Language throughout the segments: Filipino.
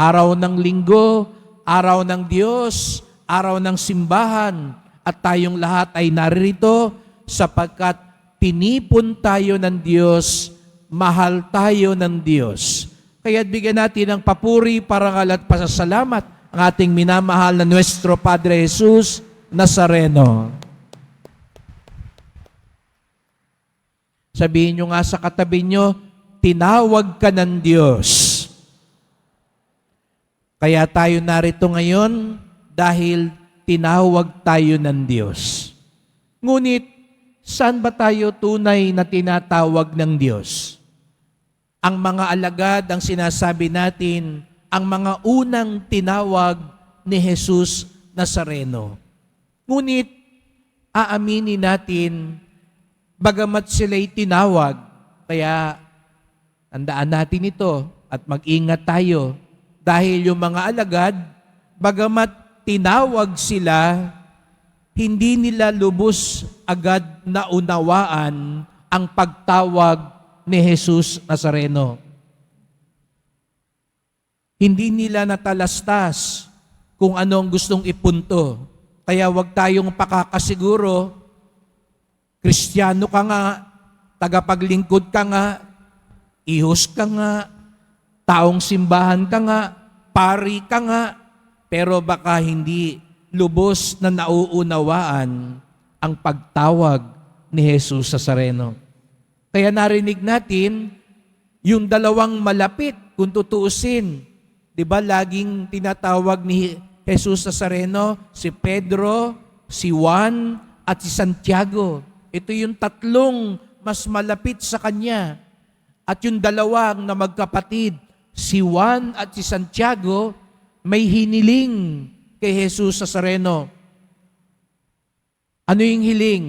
Araw ng linggo, araw ng Diyos, araw ng simbahan, at tayong lahat ay naririto sapagkat pinipon tayo ng Diyos, mahal tayo ng Diyos. Kaya bigyan natin ng papuri, parangal at pasasalamat ang ating minamahal na Nuestro Padre Jesus Nazareno. Sabihin nyo nga sa katabi nyo, tinawag ka ng Diyos. Kaya tayo narito ngayon dahil tinawag tayo ng Diyos. Ngunit, saan ba tayo tunay na tinatawag ng Diyos? Ang mga alagad ang sinasabi natin, ang mga unang tinawag ni Jesus Nazareno. Ngunit, aaminin natin, bagamat sila'y tinawag, kaya tandaan natin ito at mag-ingat tayo dahil yung mga alagad, bagamat tinawag sila, hindi nila lubos agad na unawaan ang pagtawag ni Jesus Nazareno. Hindi nila natalastas kung ano ang gustong ipunto. Kaya wag tayong pakakasiguro, Kristiyano ka nga, tagapaglingkod ka nga, ihos ka nga, taong simbahan ka nga, pari ka nga, pero baka hindi lubos na nauunawaan ang pagtawag ni Jesus sa Sareno. Kaya narinig natin yung dalawang malapit kung tutuusin. 'Di ba laging tinatawag ni Jesus Nazareno si Pedro, si Juan at si Santiago. Ito yung tatlong mas malapit sa kanya. At yung dalawang na magkapatid, si Juan at si Santiago, may hiniling kay Jesus Nazareno. Ano yung hiling?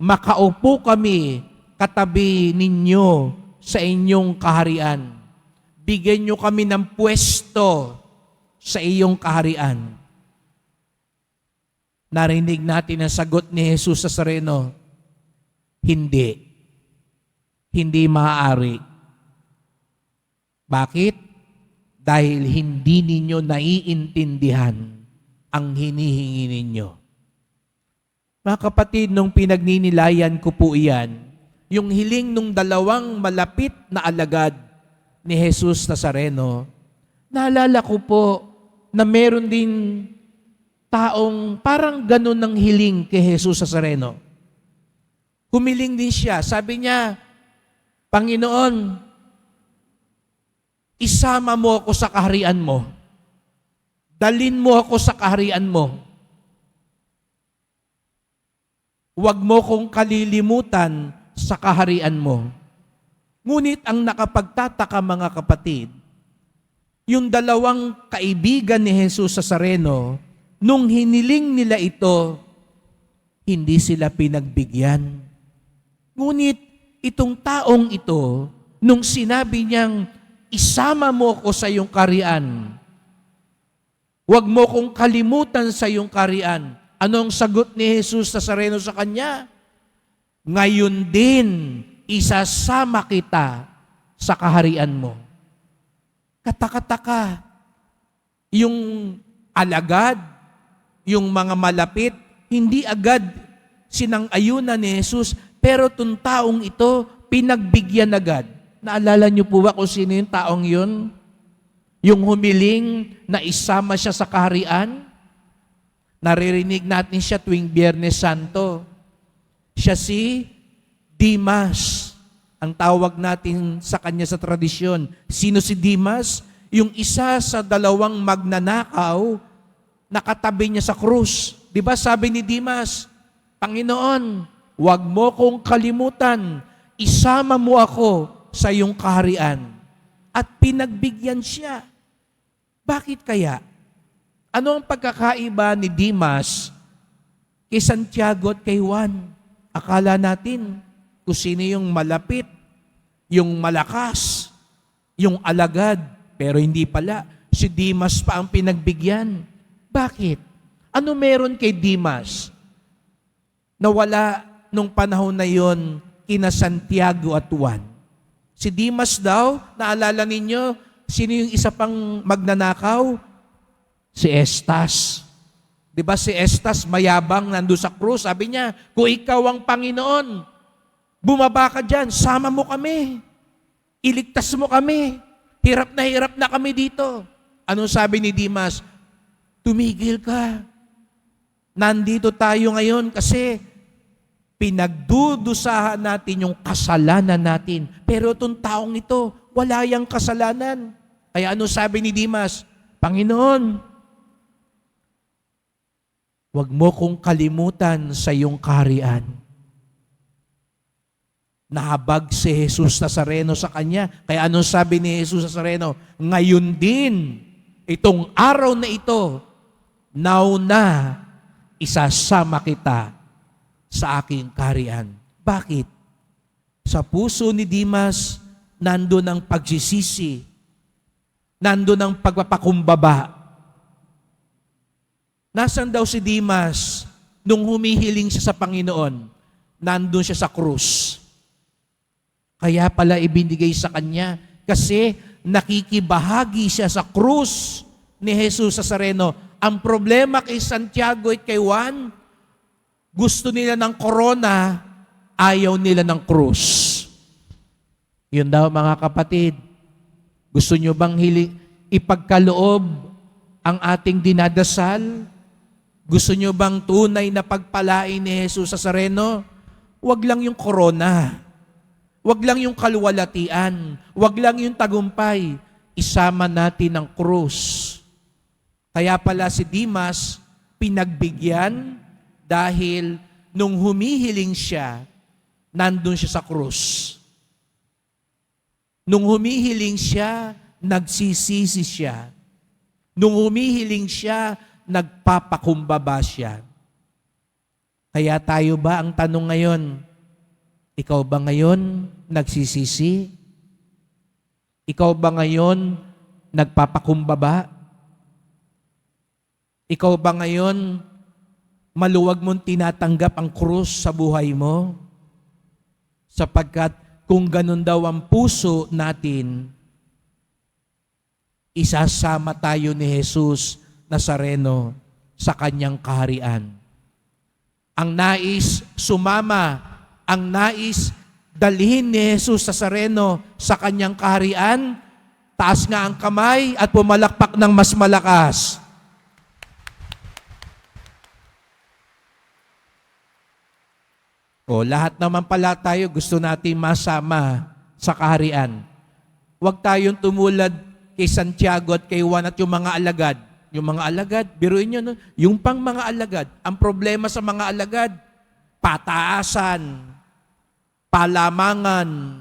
Makaupo kami katabi ninyo sa inyong kaharian. Bigyan nyo kami ng pwesto sa iyong kaharian. Narinig natin ang sagot ni Jesus sa Sareno, hindi. Hindi maaari. Bakit? Dahil hindi ninyo naiintindihan ang hinihingi ninyo. Mga kapatid, nung pinagninilayan ko po iyan, yung hiling nung dalawang malapit na alagad ni Jesus Nazareno, naalala ko po na meron din taong parang ganun ng hiling kay Jesus Nazareno. Humiling din siya. Sabi niya, Panginoon, isama mo ako sa kaharian mo. Dalin mo ako sa kaharian mo. Huwag mo kong kalilimutan sa kaharian mo. Ngunit ang nakapagtataka mga kapatid, yung dalawang kaibigan ni Jesus sa Sareno, nung hiniling nila ito, hindi sila pinagbigyan. Ngunit itong taong ito, nung sinabi niyang, isama mo ko sa iyong karian, huwag mo kong kalimutan sa iyong karian. Anong sagot ni Jesus sa Sareno sa kanya? Ngayon din, isasama kita sa kaharian mo. Katakataka, yung alagad, yung mga malapit, hindi agad sinang-ayunan ni Jesus, pero itong taong ito, pinagbigyan agad. Naalala niyo po ba kung sino yung taong yun? Yung humiling na isama siya sa kaharian? Naririnig natin siya tuwing Biyernes Santo. Siya si Dimas. Ang tawag natin sa kanya sa tradisyon. Sino si Dimas? Yung isa sa dalawang magnanakaw nakatabi niya sa krus. Di ba sabi ni Dimas, Panginoon, huwag mo kong kalimutan. Isama mo ako sa iyong kaharian. At pinagbigyan siya. Bakit kaya? Ano ang pagkakaiba ni Dimas kay Santiago at kay Juan? Akala natin kung sino yung malapit, yung malakas, yung alagad. Pero hindi pala. Si Dimas pa ang pinagbigyan. Bakit? Ano meron kay Dimas na wala nung panahon na yon kina Santiago at Juan? Si Dimas daw, naalala ninyo, sino yung isa pang magnanakaw? Si Estas. Di ba si Estas mayabang nando sa krus? Sabi niya, kung ikaw ang Panginoon, bumaba ka dyan, sama mo kami. Iligtas mo kami. Hirap na hirap na kami dito. Anong sabi ni Dimas? Tumigil ka. Nandito tayo ngayon kasi pinagdudusahan natin yung kasalanan natin. Pero itong taong ito, wala yung kasalanan. Kaya ano sabi ni Dimas? Panginoon, Huwag mo kong kalimutan sa iyong kaharian. Nahabag si Jesus Nazareno sa kanya. Kaya anong sabi ni Jesus Nazareno? Ngayon din, itong araw na ito, now na, isasama kita sa aking kaharian. Bakit? Sa puso ni Dimas, nando ang pagsisisi, nando ang pagpapakumbaba, Nasaan daw si Dimas nung humihiling siya sa Panginoon? Nandun siya sa krus. Kaya pala ibinigay sa kanya kasi nakikibahagi siya sa krus ni Jesus sa Sareno. Ang problema kay Santiago at kay Juan, gusto nila ng corona, ayaw nila ng krus. Yun daw mga kapatid. Gusto nyo bang hili, ipagkaloob ang ating dinadasal? Gusto nyo bang tunay na pagpalain ni Jesus sa Sareno? Huwag lang yung corona. Huwag lang yung kaluwalatian. Huwag lang yung tagumpay. Isama natin ang krus. Kaya pala si Dimas, pinagbigyan dahil nung humihiling siya, nandun siya sa krus. Nung humihiling siya, nagsisisi siya. Nung humihiling siya, nagpapakumbaba siya. Kaya tayo ba, ang tanong ngayon, ikaw ba ngayon nagsisisi? Ikaw ba ngayon nagpapakumbaba? Ikaw ba ngayon maluwag mong tinatanggap ang krus sa buhay mo? Sapagkat kung ganun daw ang puso natin, isasama tayo ni Jesus Nazareno sa kanyang kaharian. Ang nais sumama, ang nais dalhin ni Jesus Nazareno sa kanyang kaharian, taas nga ang kamay at pumalakpak ng mas malakas. O lahat naman pala tayo gusto natin masama sa kaharian. Huwag tayong tumulad kay Santiago at kay Juan at yung mga alagad yung mga alagad, biruin nyo, no? yung pang mga alagad, ang problema sa mga alagad, pataasan, palamangan,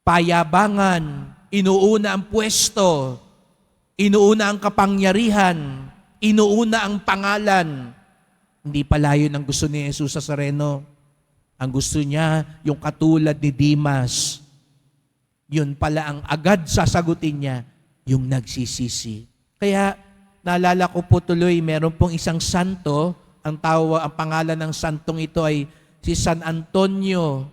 payabangan, inuuna ang pwesto, inuuna ang kapangyarihan, inuuna ang pangalan. Hindi pala yun ang gusto ni Jesus sa Sareno. Ang gusto niya, yung katulad ni Dimas. Yun pala ang agad sasagutin niya, yung nagsisisi. Kaya naalala ko po tuloy, meron pong isang santo, ang tawa, ang pangalan ng santong ito ay si San Antonio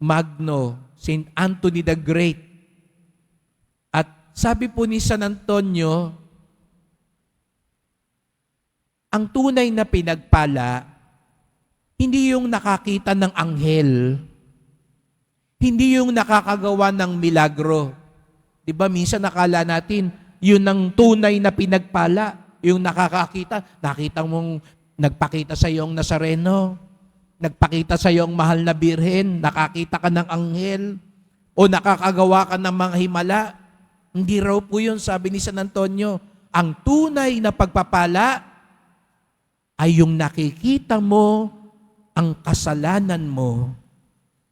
Magno, Saint Anthony the Great. At sabi po ni San Antonio, ang tunay na pinagpala, hindi yung nakakita ng anghel, hindi yung nakakagawa ng milagro. Di ba minsan nakala natin, yun ang tunay na pinagpala. Yung nakakakita, nakita mong nagpakita sa iyong Nazareno, nagpakita sa iyong mahal na birhen, nakakita ka ng anghel, o nakakagawa ka ng mga himala. Hindi raw po yun, sabi ni San Antonio. Ang tunay na pagpapala ay yung nakikita mo ang kasalanan mo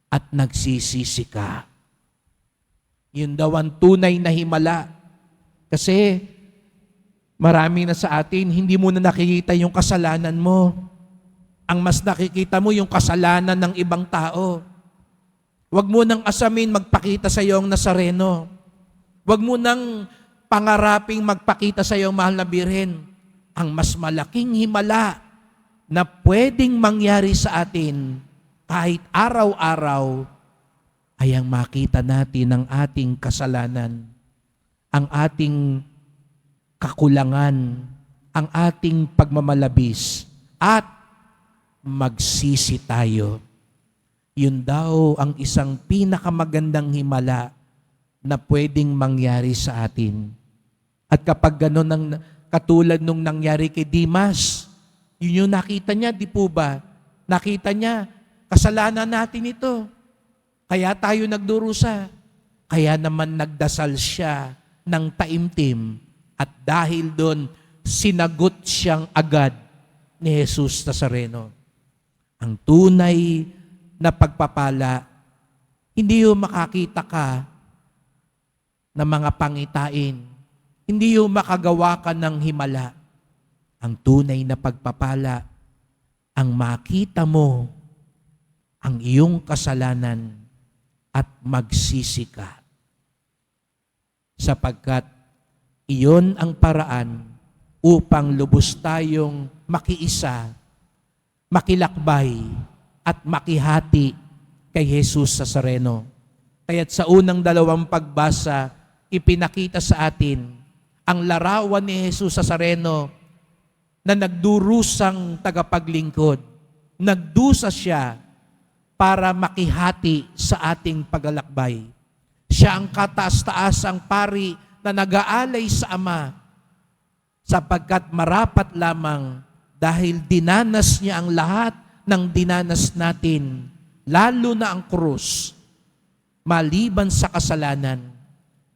at nagsisisi ka. Yun daw ang tunay na himala. Kasi marami na sa atin, hindi mo na nakikita yung kasalanan mo. Ang mas nakikita mo yung kasalanan ng ibang tao. Huwag mo nang asamin magpakita sa iyo ang Nazareno. Huwag mo nang pangaraping magpakita sa iyo ang mahal na birhen. Ang mas malaking himala na pwedeng mangyari sa atin kahit araw-araw ay ang makita natin ang ating kasalanan, ang ating kakulangan, ang ating pagmamalabis, at magsisi tayo. Yun daw ang isang pinakamagandang himala na pwedeng mangyari sa atin. At kapag gano'n ang katulad nung nangyari kay Dimas, yun yung nakita niya, di po ba? Nakita niya, kasalanan natin ito. Kaya tayo nagdurusa. Kaya naman nagdasal siya ng taimtim. At dahil doon, sinagot siyang agad ni Jesus Nazareno. Ang tunay na pagpapala, hindi yung makakita ka ng mga pangitain. Hindi yung makagawa ka ng himala. Ang tunay na pagpapala, ang makita mo ang iyong kasalanan at magsisi ka. Sapagkat iyon ang paraan upang lubos tayong makiisa, makilakbay, at makihati kay Jesus sa Sareno. Kaya't sa unang dalawang pagbasa, ipinakita sa atin ang larawan ni Jesus sa Sareno na nagdurusang tagapaglingkod. Nagdusa siya para makihati sa ating paglalakbay. Siya ang kataas-taasang pari na nag-aalay sa Ama sapagkat marapat lamang dahil dinanas niya ang lahat ng dinanas natin, lalo na ang krus, maliban sa kasalanan.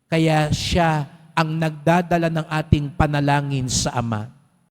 Kaya siya ang nagdadala ng ating panalangin sa Ama.